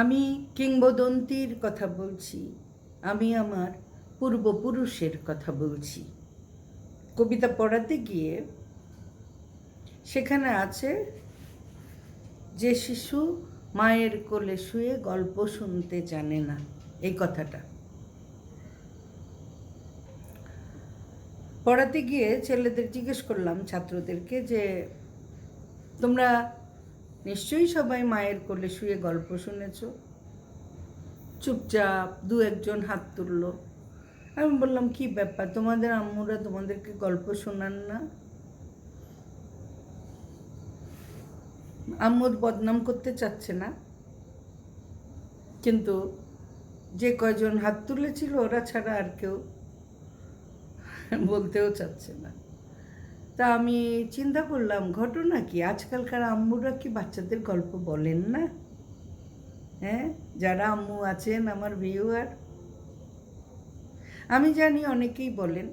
আমি কিংবদন্তির কথা বলছি, আমি আমার পূর্বপুরুষের কথা বলছি। কবিতা পড়াতে গিয়ে সেখানে আছে, যে শিশু মায়ের কোলে শুয়ে গল্প শুনতে জানে না, এই কথাটা। পড়াতে গিয়ে ছেলেদের জিজ্ঞেস করলাম ছাত্রদেরকে যে, তোমরা নিশ্চয়ই সবাই মায়ের কোলে শুয়ে গল্প শুনেছ। চুপচাপ দু একজন হাত তুললো। আমি বললাম, কি ব্যাপার? তোমাদের আম্মুরা তোমাদেরকে গল্প শোনান না? আম্মুর বদনাম করতে চাচ্ছে না। কিন্তু যে কয়জন হাত তুলেছিল, ওরা ছাড়া আর কেউ বলতেও চাচ্ছে না। তা আমি চিন্তা করলাম, ঘটনা কি? আজকালকার আম্মুরা কি বাচ্চাদের গল্প বলেন না? হ্যাঁ? যারা আম্মু আছেন, আমার ভিউয়ার। আমি জানি অনেকেই বলেন,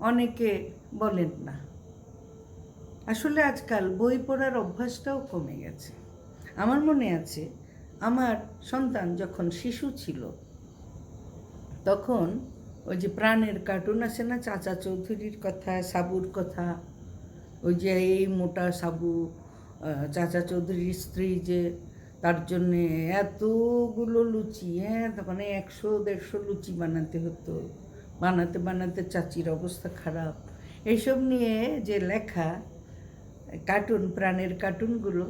অনেকে বলেন না। আসলে আজকাল বই পড়ার অভ্যাসটাও কমে গেছে। আমার মনে আছে, আমার সন্তান যখন শিশু ছিল, তখন ওই যে প্রাণের কার্টুন আছে না, চাচা চৌধুরীর কথা, সাবুর কথা, ওই যে এই মোটা সাবু চাচা চৌধুরীর স্ত্রী যে, তার জন্যে এতগুলো লুচি হ্যাঁ মানে একশো, দেড়শো লুচি বানাতে হতো। বানাতে বানাতে চাচির অবস্থা খারাপ। এইসব নিয়ে যে লেখা কার্টুন প্রাণের কার্টুনগুলো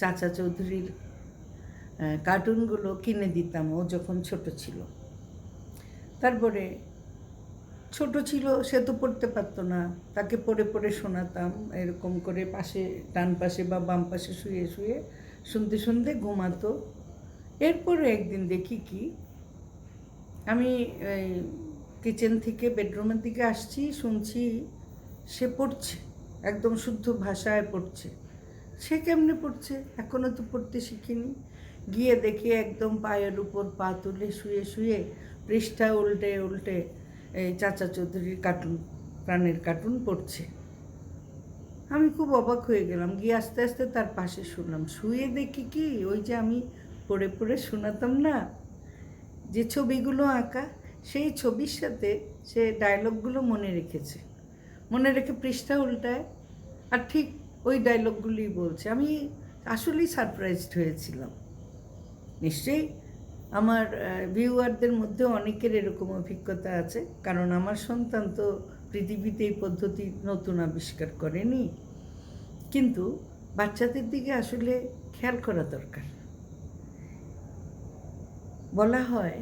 চাচা চৌধুরীর কার্টুনগুলো কিনে দিতাম, ও যখন ছোট ছিল। তারপরে ছোট ছিল, সে তো পড়তে পারতো না। তাকে পড়ে পড়ে শোনাতাম, এরকম করে পাশে, ডান পাশে বা বাম পাশে শুয়ে শুয়ে শুনতে শুনতে ঘুমাতো। এরপরে একদিন দেখি কি, আমি কিচেন থেকে বেডরুমের দিকে আসছি, শুনছি সে পড়ছে, একদম শুদ্ধ ভাষায় পড়ছে। সে কেমনে পড়ছে? এখনও তো পড়তে শিখিনি। গিয়ে দেখি একদম পায়ের উপর পা তুলে শুয়ে শুয়ে পৃষ্ঠা উল্টে উল্টে এই চাচা চৌধুরীর কার্টুন প্রাণের কার্টুন পড়ছে। আমি খুব অবাক হয়ে গেলাম, গিয়ে আস্তে আস্তে তার পাশে শুনলাম। শুয়ে দেখি কি? ওই যে আমি পড়ে পড়ে শোনাতাম না? যে ছবিগুলো আঁকা, সেই ছবির সাথে সে ডায়লগগুলো মনে রেখেছে। মনে রেখে পৃষ্ঠা উল্টায়, আর ঠিক ওই ডায়লগগুলোই বলছে। আমি আসলেই সারপ্রাইজড হয়েছিলাম। নিশ্চয়ই আমার ভিউয়ারদের মধ্যে অনেকের এরকম অভিজ্ঞতা আছে। কারণ আমার সন্তান তো পৃথিবীতে এই পদ্ধতি নতুন আবিষ্কার করেনি। কিন্তু বাচ্চাদের দিকে আসলে খেয়াল করা দরকার। বলা হয়,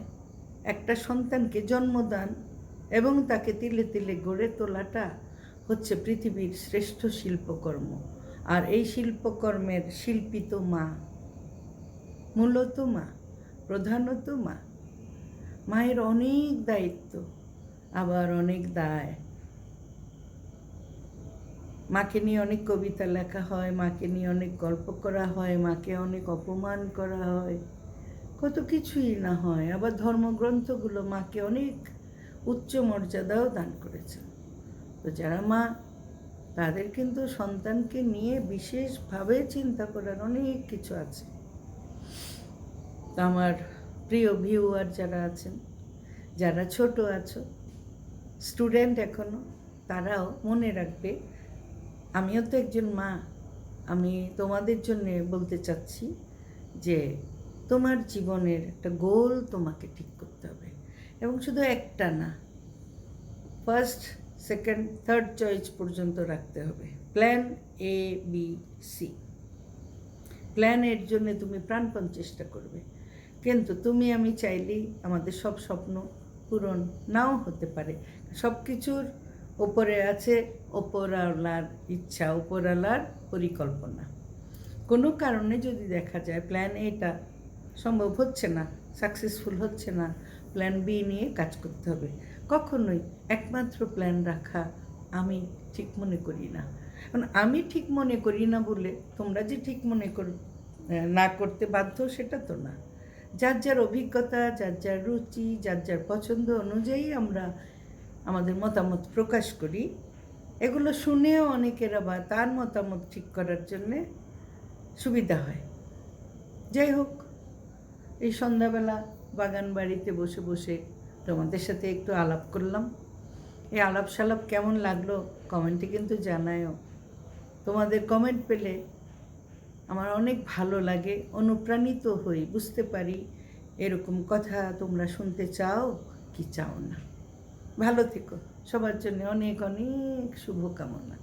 একটা সন্তানকে জন্মদান এবং তাকে তিলে তিলে গড়ে তোলাটা হচ্ছে পৃথিবীর শ্রেষ্ঠ শিল্পকর্ম। আর এই শিল্পকর্মের শিল্পিত মা, মূলত মা। প্রধানত মা। মায়ের অনেক দায়িত্ব, আবার অনেক দায়। মাকে নিয়ে অনেক কবিতা লেখা হয়, মাকে নিয়ে অনেক গল্প করা হয়, মাকে অনেক অপমান করা হয়। কত কিছুই না হয়, আবার ধর্মগ্রন্থগুলো মাকে অনেক উচ্চ মর্যাদাও দান করেছে। তো যারা মা, তাদের কিন্তু সন্তানকে নিয়ে বিশেষভাবে চিন্তা করার অনেক কিছু আছে। তো আমার প্রিয় ভিউয়ার যারা আছেন, যারা ছোট আছো, স্টুডেন্ট এখনও তারাও মনে রাখবে, আমিও তো একজন মা, আমি তোমাদের জন্য বলতে চাচ্ছি যে তোমার জীবনের একটা গোল তোমাকে ঠিক করতে হবে। এবং শুধু একটা না ফার্স্ট সেকেন্ড থার্ড চয়েস পর্যন্ত রাখতে হবে। Plan A B C plan এর জন্য তুমি প্রাণপণ চেষ্টা করবে। কিন্তু তুমি আমি চাইলেই আমাদের সব স্বপ্ন পূরণ নাও হতে পারে। সব কিছুর ওপরে আছে ওপরওয়ালার ইচ্ছা ওপরওয়ালার পরিকল্পনা। কোনো কারণে যদি দেখা যায় প্ল্যান এটা সম্ভব হচ্ছে না সাকসেসফুল হচ্ছে না প্ল্যান বি নিয়ে কাজ করতে হবে, কখনোই একমাত্র প্ল্যান রাখা আমি ঠিক মনে করি না। কারণ আমি ঠিক মনে করি না বলে তোমরা যে ঠিক মনে কর না করতে বাধ্য সেটা তো না। যার যার অভিজ্ঞতা, যার যার রুচি, যার যার পছন্দ অনুযায়ী আমরা আমাদের মতামত প্রকাশ করি। এগুলো শুনেও অনেকের আবার তার মতামত ঠিক করার জন্যে সুবিধা হয়। যাই হোক, এই সন্ধ্যাবেলা বাগান বাড়িতে বসে বসে তোমাদের সাথে একটু আলাপ করলাম। এই আলাপ সালাপ কেমন লাগল কমেন্টে কিন্তু জানায়ও। তোমাদের কমেন্ট পেলে আমার অনেক ভালো লাগে, অনুপ্রাণিত হই, বুঝতে পারি এরকম কথা তোমরা শুনতে চাও কি চাও না। ভালো থেকো। সবার জন্য অনেক অনেক শুভকামনা।